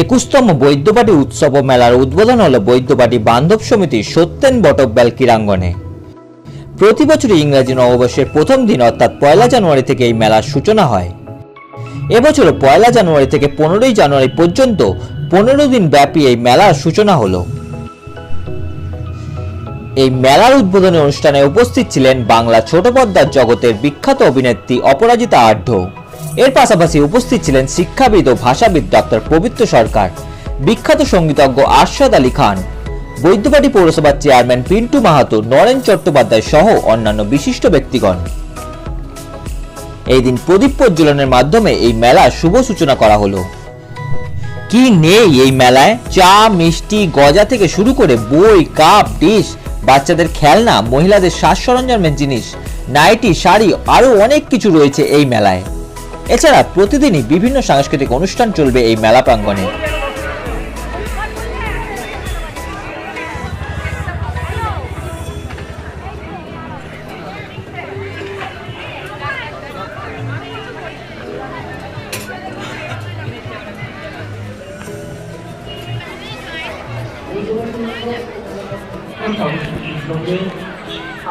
একুশতম বৈদ্যবাটি উৎসব ও মেলার উদ্বোধন হল বৈদ্যবাটি বান্ধব সমিতির সত্যেন বটকবেল ক্রীড়াঙ্গনে। প্রতি বছরই ইংরাজি নববর্ষের প্রথম দিন, অর্থাৎ পয়লা জানুয়ারি থেকে এই মেলার সূচনা হয়। এবছর পয়লা জানুয়ারি থেকে পনেরোই জানুয়ারি পর্যন্ত পনেরো দিন ব্যাপী এই মেলার সূচনা হলো। এই মেলার উদ্বোধনী অনুষ্ঠানে উপস্থিত ছিলেন বাংলা ছোট পর্দার জগতের বিখ্যাত অভিনেত্রী অপরাজিতা আঢ্য এর পাশাপাশি উপস্থিত ছিলেন শিক্ষাবিদ ও ভাষাবিদ ডক্টর পবিত্র সরকার। বিখ্যাত সঙ্গীতজ্ঞ আরশাদ আলী খান, বৈদ্যবাটি পৌরসভার চেয়ারম্যান পিন্টু মাহাতো নরেন চট্টোপাধ্যায় সহ অন্যান্য বিশিষ্ট ব্যক্তিগণ। এই দিন প্রদীপ প্রজ্বলনের মাধ্যমে এই মেলার শুভ সূচনা করা হলো। কি নেই এই মেলায়? চা, মিষ্টি, গজা থেকে শুরু করে বই, কাপ, ডিশ, বাচ্চাদের খেলনা, মহিলাদের সাজ সরঞ্জামের জিনিস, নাইটি, শাড়ি, আরও অনেক কিছু রয়েছে এই মেলায়। এছাড়া প্রতিদিনই বিভিন্ন সাংস্কৃতিক অনুষ্ঠান চলবে এই মেলা প্রাঙ্গণে।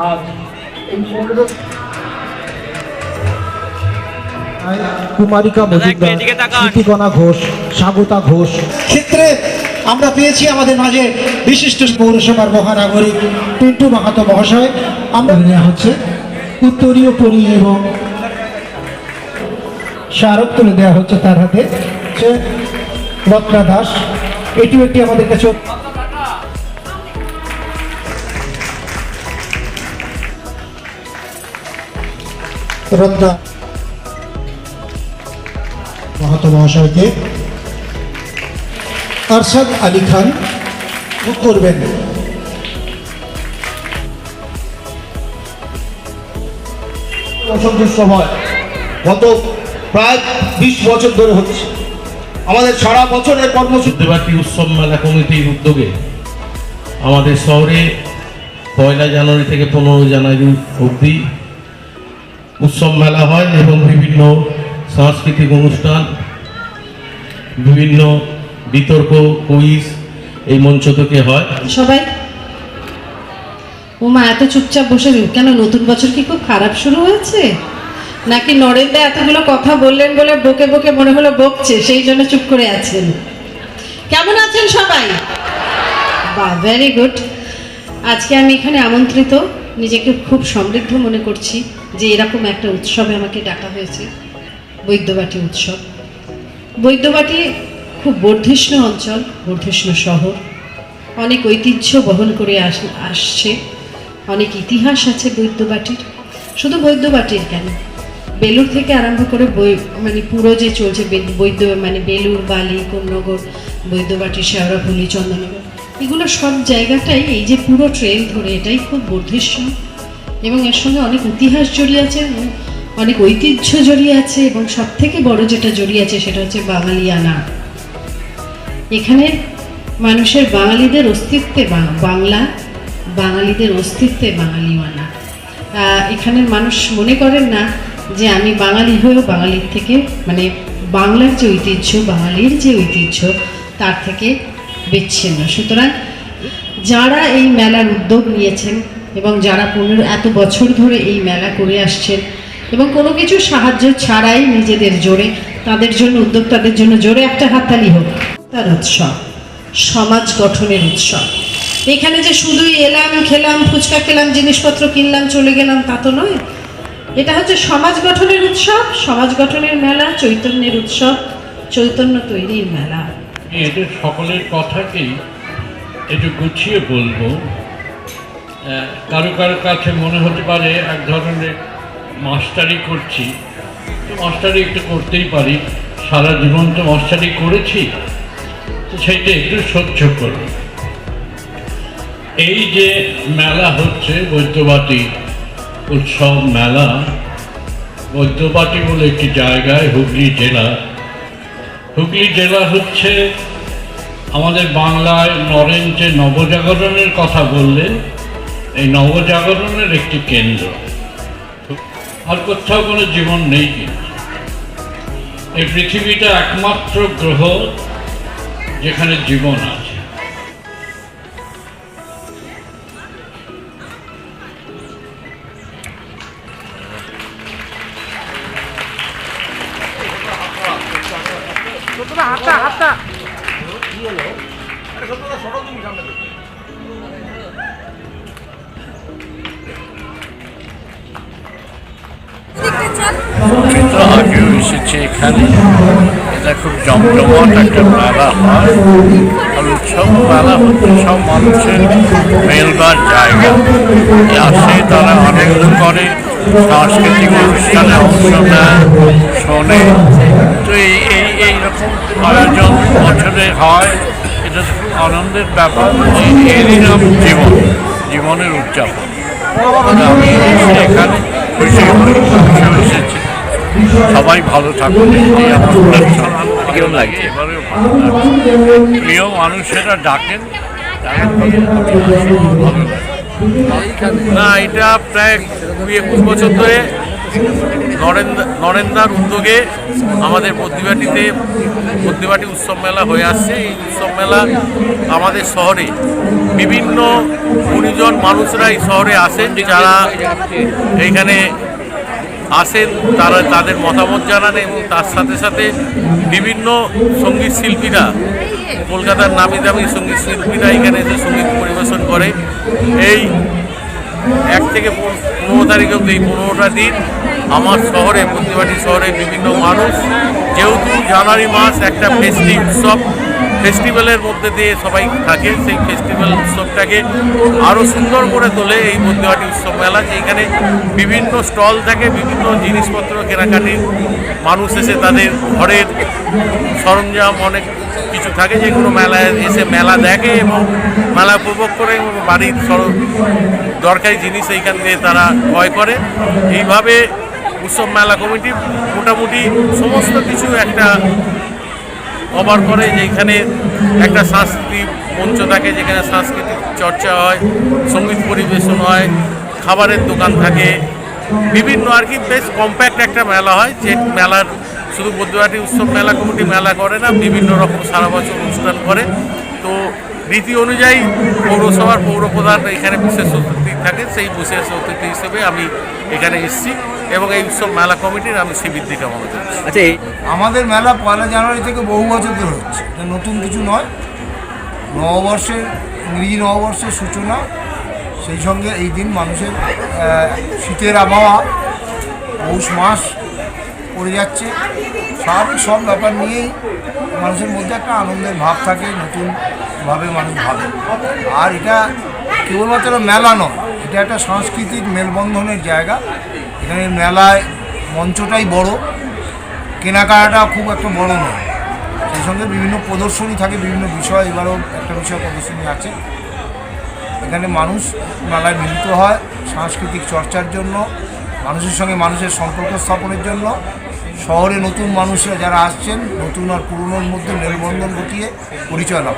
আজ এই কুমারিকা মজুমদার স্মৃতিকণা ঘোষ স্বাগতা ঘোষ। ক্ষেত্রে আমরা পেয়েছি আমাদের মাঝে বিশিষ্ট পৌরসভার মহানাগরিক পিন্টু মাহাতো মহাশয়। আমরা নেওয়া হচ্ছে উত্তরীয় পরি এবং স্মারক তুলে দেওয়া হচ্ছে তার হাতে। সে রত্না দাস। এটিও একটি আমাদের কাছে রত্না মাহাতো মহাশয়কে আরশাদ আলী খান করবেন। সময়। গত প্রায় বিশ বছর ধরে হচ্ছে। আমাদের সারা বছরের কর্মসূচি। দেবাটি উৎসব মেলা কমিটির উদ্যোগে আমাদের শহরে পয়লা জানুয়ারি থেকে পনেরো জানুয়ারি অবধি উৎসব মেলা হয় এবং বিভিন্ন সাংস্কৃতিক অনুষ্ঠান বিভিন্ন বিতর্ক, কুইজ এই মঞ্চ থেকে হয়। সবাই? ওমা এত চুপচাপ বসে কেন? নতুন বছর কি খুব খারাপ শুরু হয়েছে? নাকি নরেন্দা এতগুলো কথা বললেন বলে বকে বকে মনে হলো বকছে, সেই জন্য চুপ করে আছেন? কেমন আছেন সবাই? বাহ ভেরি গুড আজকে আমি এখানে আমন্ত্রিত, নিজেকে খুব সমৃদ্ধ মনে করছি যে এরকম একটা উৎসবে আমাকে ডাকা হয়েছে, বৈদ্যবাটি উৎসব। বৈদ্যবাটি খুব বর্ধিষ্ণু অঞ্চল, বর্ধিষ্ণু শহর। অনেক ঐতিহ্য বহন করে আস, আসছে। অনেক ইতিহাস আছে বৈদ্যবাটির। শুধু বৈদ্যবাটির কেন? বেলুর থেকে আরম্ভ করে বই মানে পুরো যে চলছে বৈদ্য মানে বেলুর বালি, কোন্নগর, বৈদ্যবাটি, শেওড়াফুলি, চন্দননগর, এগুলো সব জায়গাটাই এই যে পুরো ট্রেন ধরে এটাই খুব বর্ধিষ্ণু। এবং এর সঙ্গে অনেক ইতিহাস জড়িয়ে আছে। অনেক ঐতিহ্য জড়িয়ে আছে এবং সব থেকে বড় যেটা জড়িয়ে আছে সেটা হচ্ছে বাঙালিয়ানা। এখানে মানুষের বাঙালিদের অস্তিত্বে বাংলা, বাঙালিদের অস্তিত্বে বাঙালিওয়ানা। এখানের মানুষ মনে করেন না যে আমি বাঙালি হয়েও বাঙালির থেকে মানে বাংলার যে ঐতিহ্য, বাঙালির যে ঐতিহ্য, তার থেকে বিচ্ছিন্ন। সুতরাং যারা এই মেলার উদ্যোগ নিয়েছেন এবং যারা পনেরো, এত বছর ধরে এই মেলা করে আসছেন এবং কোনো কিছু সাহায্য ছাড়াই নিজেদের জোরে, তাদের জন্য উদ্যোক্তাদের জন্য জোরে একটা হাততালি হোক। তার উৎসব, সমাজ গঠনের উৎসব। এখানে যে শুধুই এলাম, খেলাম, ফুচকা খেলাম, জিনিসপত্র কিনলাম, চলে গেলাম, তা তো নয়। এটা হচ্ছে সমাজ গঠনের উৎসব, সমাজ গঠনের মেলা, চৈতন্যের উৎসব, চৈতন্য তৈরির মেলা। এদের সকলের কথাকেই একটু গুছিয়ে বলব। কারও কারও কাছে মনে হতে পারে এক ধরনের মাস্টারি করছি। তো মাস্টারি একটু করতেই পারি। সারা জীবন তো মাস্টারি করেছি। তো সেইটা একটু সহ্য করুন এই যে মেলা হচ্ছে, বৈদ্যবাটি উৎসব মেলা, বৈদ্যবাটি বলে একটি জায়গায় হুগলি জেলা। হুগলি জেলা হচ্ছে আমাদের বাংলায় নরেন যে নবজাগরণের কথা বললেন, এই নবজাগরণের একটি কেন্দ্র। আর কোথাও কোনো জীবন নেই কিন্তু এই পৃথিবীটা একমাত্র গ্রহ যেখানে জীবন আছে। তো এসেছে এখানে। এটা খুব জমজমাট একটা মেলা হয়। উৎসব মেলা হচ্ছে, সব মানুষের মেলবার জায়গা। আসে, তারা আনন্দ করে, সাংস্কৃতিক অনুষ্ঠানে অংশ নেয়, শোনে। তো এই এই এইরকম আয়োজন বছরে হয়। এটা খুব আনন্দের ব্যাপার এরই নাম জীবন, জীবনের উদযাপন। আমি এখানে খুশি হই। সবাই ভালো থাকুন। এই আমার প্রার্থনা ভালো লাগে এবারেও ভালো লাগছে প্রিয় মানুষেরা ডাকেন। না এটা প্রায় কুড়ি একুশ বছর ধরে নরেন্দ্র নরেন্দ্রার উদ্যোগে আমাদের বদ্রিবাটিতে বদ্রিবাটি উৎসব মেলা হয়ে আসছে। এই উৎসব মেলা আমাদের শহরে বিভিন্ন গুণীজন মানুষরা এই শহরে আসেন যারা এইখানে আসেন, তারা তাদের মতামত জানান এবং তার সাথে সাথে বিভিন্ন সংগীত শিল্পীরা, কলকাতার নামি দামি সংগীত শিল্পীরা এখানে এসে সংগীত পরিবেশন করে। এই এক থেকে পনেরো তারিখ অব্দি এই পনেরোটা দিন আমার শহরে প্রতিবাটি শহরে বিভিন্ন মানুষ, যেহেতু জানুয়ারি মাস একটা ফেস্টিভ উৎসব ফেস্টিভ্যালের মধ্যে দিয়ে সবাই থাকে, সেই ফেস্টিভ্যাল উৎসবটাকে আরও সুন্দর করে তোলে এই মধ্যবাটি উৎসব মেলা, যেখানে বিভিন্ন স্টল থাকে, বিভিন্ন জিনিসপত্র কেনাকাটি মানুষ এসে তাদের ঘরের সরঞ্জাম অনেক কিছু থাকে, যেগুলো মেলায় এসে মেলা দেখে এবং মেলা উপভোগ করে এবং বাড়ির সর- দরকারি জিনিস এইখান থেকে তারা ক্রয় করে। এইভাবে উৎসব মেলা কমিটি মোটামুটি সমস্ত কিছু একটা কভার করে যেখানে একটা সাংস্কৃতিক মঞ্চ থাকে যেখানে সাংস্কৃতিক চর্চা হয়, সংগীত পরিবেশন হয়, খাবারের দোকান থাকে। বিভিন্ন আর কি বেশ কম্প্যাক্ট একটা মেলা হয় যে মেলার শুধু বদ্রহাটি উৎসব মেলা, কমিটি মেলা করে না, বিভিন্ন রকম সারা বছর অনুষ্ঠান করে। তো রীতি অনুযায়ী পৌরসভার পৌরপ্রধান এখানে বিশেষ অতিথি থাকে, সেই বিশেষ অতিথি হিসেবে আমি এখানে এসেছি। এবং এই উৎসব মেলা কমিটির আমি শিবির কামনা করছি। আচ্ছা আমাদের মেলা পয়লা জানুয়ারি থেকে বহু বছর ধরে হচ্ছে। এটা নতুন কিছু নয়। নববর্ষের ইংরেজি নববর্ষের সূচনা। সেই সঙ্গে এই দিন মানুষের শীতের আবহাওয়া পৌষ মাস পড়ে যাচ্ছে। স্বাভাবিক সব ব্যাপার নিয়েই মানুষের মধ্যে একটা আনন্দের ভাব থাকে নতুনভাবে মানুষ ভাবে। আর এটা কেবলমাত্র মেলা নয় এটা একটা সাংস্কৃতিক মেলবন্ধনের জায়গা। এখানে মেলায় মঞ্চটাই বড় কেনাকাটা খুব একটা বড় নয় সেই সঙ্গে বিভিন্ন প্রদর্শনী থাকে, বিভিন্ন বিষয়, এবারও একটা বিষয় প্রদর্শনী আছে। এখানে মানুষ মেলায় মিলিত হয় সাংস্কৃতিক চর্চার জন্য, মানুষের সঙ্গে মানুষের সম্পর্ক স্থাপনের জন্য। শহরে নতুন মানুষরা যারা আসছেন, নতুন আর পুরনোর মধ্যে মেলবন্ধন ঘটিয়ে পরিচয় লাভ